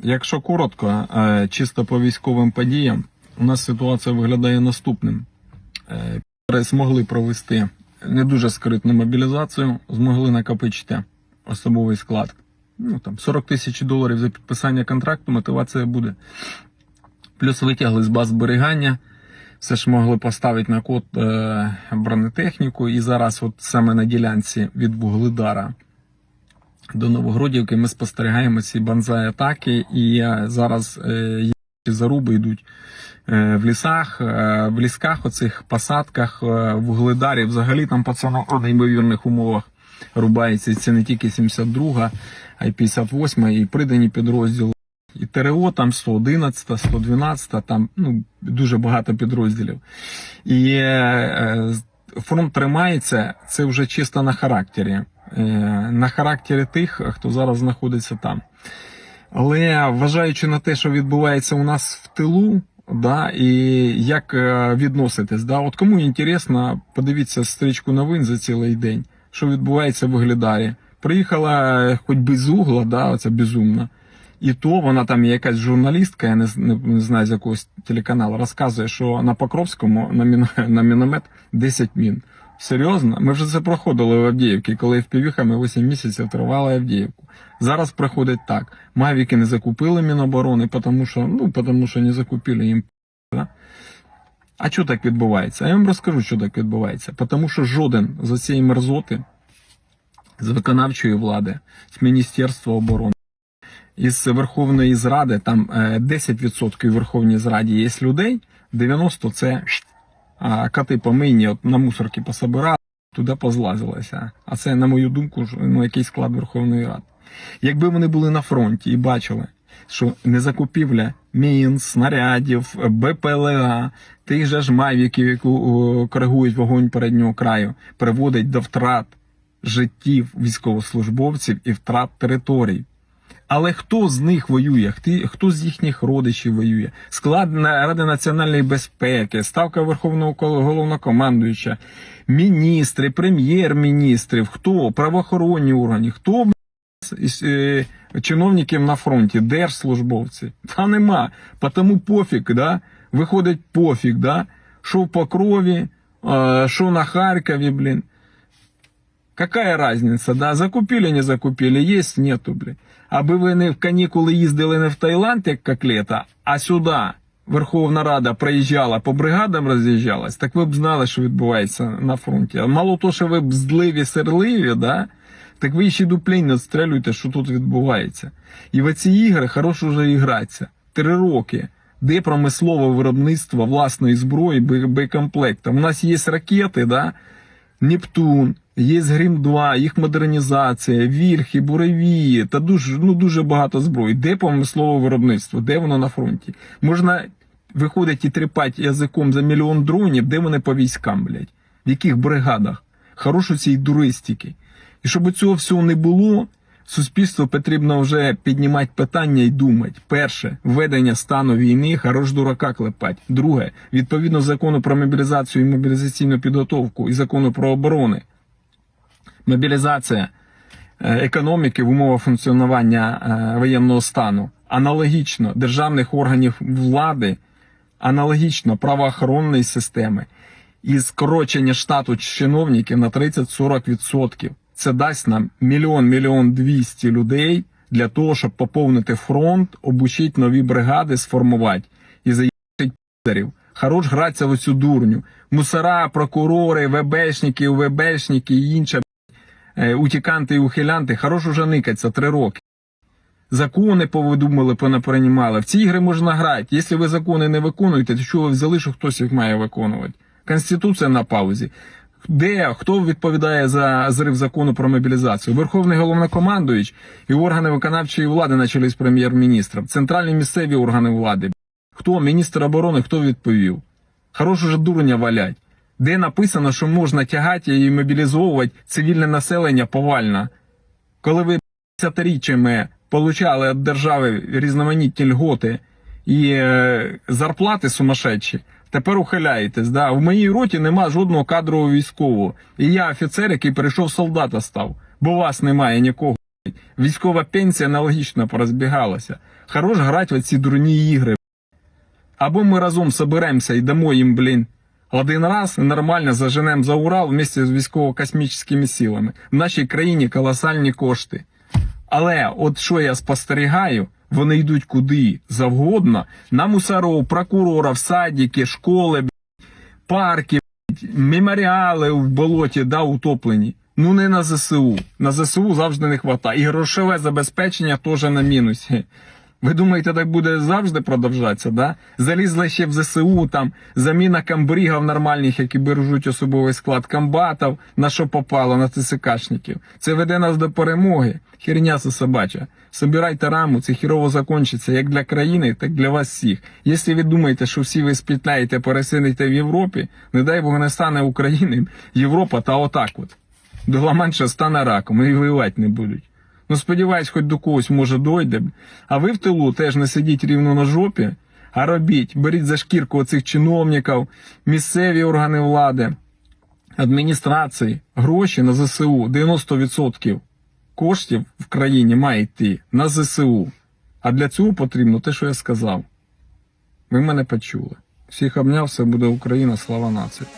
Якщо коротко, е, чисто по військовим подіям, у нас ситуація виглядає наступним. Е, Змогли провести не дуже скритну мобілізацію, змогли накопичити особовий склад. Ну там 40 тисяч доларів за підписання контракту, мотивація буде. Плюс витягли з баз зберігання, все ж могли поставити на код е, бронетехніку. І зараз, от саме на ділянці від Вугледара до Новогродівки, ми спостерігаємо ці банзай атаки, і е, зараз е, є заруби йдуть е, в лісах, е, в лісках, оцих посадках, е, в Вугледарі. Взагалі там пацани у неймовірних умовах рубається. Це не тільки 72, а й 58, і придані підрозділи. І ТРО там 111, 112, там ну, дуже багато підрозділів. І е, е, фронт тримається, це вже чисто на характері. Е, на характері тих, хто зараз знаходиться там. Але вважаючи на те, що відбувається у нас в тилу, да, і як е, відноситись, да, от кому інтересно, подивіться стрічку новин за цілий день, що відбувається в Виглядарі. Приїхала е, хоч без угла, да, оця безумна. І то вона там є якась журналістка, я не, не, не знаю з якогось телеканалу, розказує, що на Покровському на, мін, на міномет 10 мін. Серйозно? Ми вже це проходили в Авдіївці, коли впівіхами 8 місяців тривала Авдіївку. Зараз приходить так. Мавіки не закупили Міноборони, тому що, ну, тому що не закупили їм. Да? А що так відбувається? А я вам розкажу, що так відбувається. Тому що жоден з цієї мерзоти, з виконавчої влади, з Міністерства оборони, із Верховної Зради, там е, 10% в Верховній Зраді є людей, 90% це а, коти помийні, от на мусорки пособирали, туди позлазилися. А це, на мою думку, ну, якийсь склад Верховної Ради. Якби вони були на фронті і бачили, що незакупівля мін, снарядів, БПЛА, тих же ж мавіків, які коригують вогонь переднього краю, приводить до втрат життів військовослужбовців і втрат територій. Але хто з них воює? Хто з їхніх родичів воює? Склад Ради національної безпеки, ставка Верховного головнокомандуюча, міністри, прем'єр-міністрів, хто? Правоохоронні органи, хто е, чиновників на фронті, держслужбовці? Та нема. Потому пофіг, да? Виходить пофіг, да? Що в Покрові, що на Харкові, блін. Какая разница, да? Закупили, не закупили, есть, нету, блін. Аби ви не в канікули їздили не в Таїланд, як коклета, а сюди Верховна Рада приїжджала, по бригадам роз'їжджалась, так ви б знали, що відбувається на фронті. Мало того, що ви б здливі, серливі, да? так ви ще дуплень надстрелюєте, що тут відбувається. І в ці ігри хорошо вже і. Три роки. Де промислове виробництво власної зброї, бо- боєкомплекту. У нас є ракети, да? Нептун, є Грім 2, їх модернізація, вірхи, буревії та дуже, ну, дуже багато зброї. Де промислове виробництво? Де воно на фронті? Можна виходить і тріпати язиком за мільйон дронів, де вони по військам, блядь? В яких бригадах? Хорошо цієї дуристики. І щоб цього всього не було, суспільству потрібно вже піднімати питання і думати. Перше, введення стану війни, хорош дурака клепать. Друге, відповідно закону про мобілізацію і мобілізаційну підготовку і закону про оборони. Мобілізація е, економіки в умовах функціонування е, воєнного стану, аналогічно державних органів влади, аналогічно правоохоронної системи і скорочення штату чиновників на 30-40%. Це дасть нам мільйон мільйон двісті людей для того, щоб поповнити фронт, обучити нові бригади, сформувати і заїхати пізарів. Хорош гратися в оцю дурню. Мусора, прокурори, ВБшники, УВБшники і інше утіканти і ухилянти, хорош уже никаться три роки. Закони повидумали, понаприймали. В ці ігри можна грати. Якщо ви закони не виконуєте, то що ви взяли, що хтось їх має виконувати? Конституція на паузі. Де хто відповідає за зрив закону про мобілізацію? Верховний головнокомандуючий і органи виконавчої влади на чолі з прем'єр-міністром, центральні місцеві органи влади. Хто міністр оборони, хто відповів? Хорош уже дурня валять. Де написано, що можна тягати і мобілізовувати цивільне населення повально. Коли ви десятиріччями получали від держави різноманітні льготи і е, зарплати сумасшедші, тепер ухиляєтесь. Да? В моїй роті нема жодного кадрового військового. І я офіцер, який перейшов солдата став, бо вас немає нікого. Військова пенсія аналогічно порозбігалася. Хорош грати в ці дурні ігри. Або ми разом соберемося і дамо їм, блін, один раз нормально заженемо за Урал вместе з військово-космічними силами. В нашій країні колосальні кошти. Але от що я спостерігаю, вони йдуть куди завгодно, на мусоров, прокурорів, садики, школи, парки, меморіали в болоті, да, утоплені. Ну не на ЗСУ. На ЗСУ завжди не вистачає. І грошове забезпечення теж на мінусі. Ви думаєте, так буде завжди продовжатися, да? Залізли ще в ЗСУ, там заміна камбрігів нормальних, які бережуть особовий склад комбатів, на що попало, на ТСКшників. Це веде нас до перемоги. Херня це собача. Собирайте раму, це хірово закінчиться як для країни, так і для вас всіх. Якщо ви думаєте, що всі ви спітляєте, пересидите в Європі, не дай Бог не стане України, Європа та отак от. До стане раком і воювати не будуть. Ну, сподіваюсь, хоч до когось може дойде. А ви в тилу теж не сидіть рівно на жопі, а робіть, беріть за шкірку оцих чиновників, місцеві органи влади, адміністрації, гроші на ЗСУ. 90% коштів в країні має йти на ЗСУ. А для цього потрібно те, що я сказав. Ви мене почули. Всіх обняв, все буде Україна, слава нації.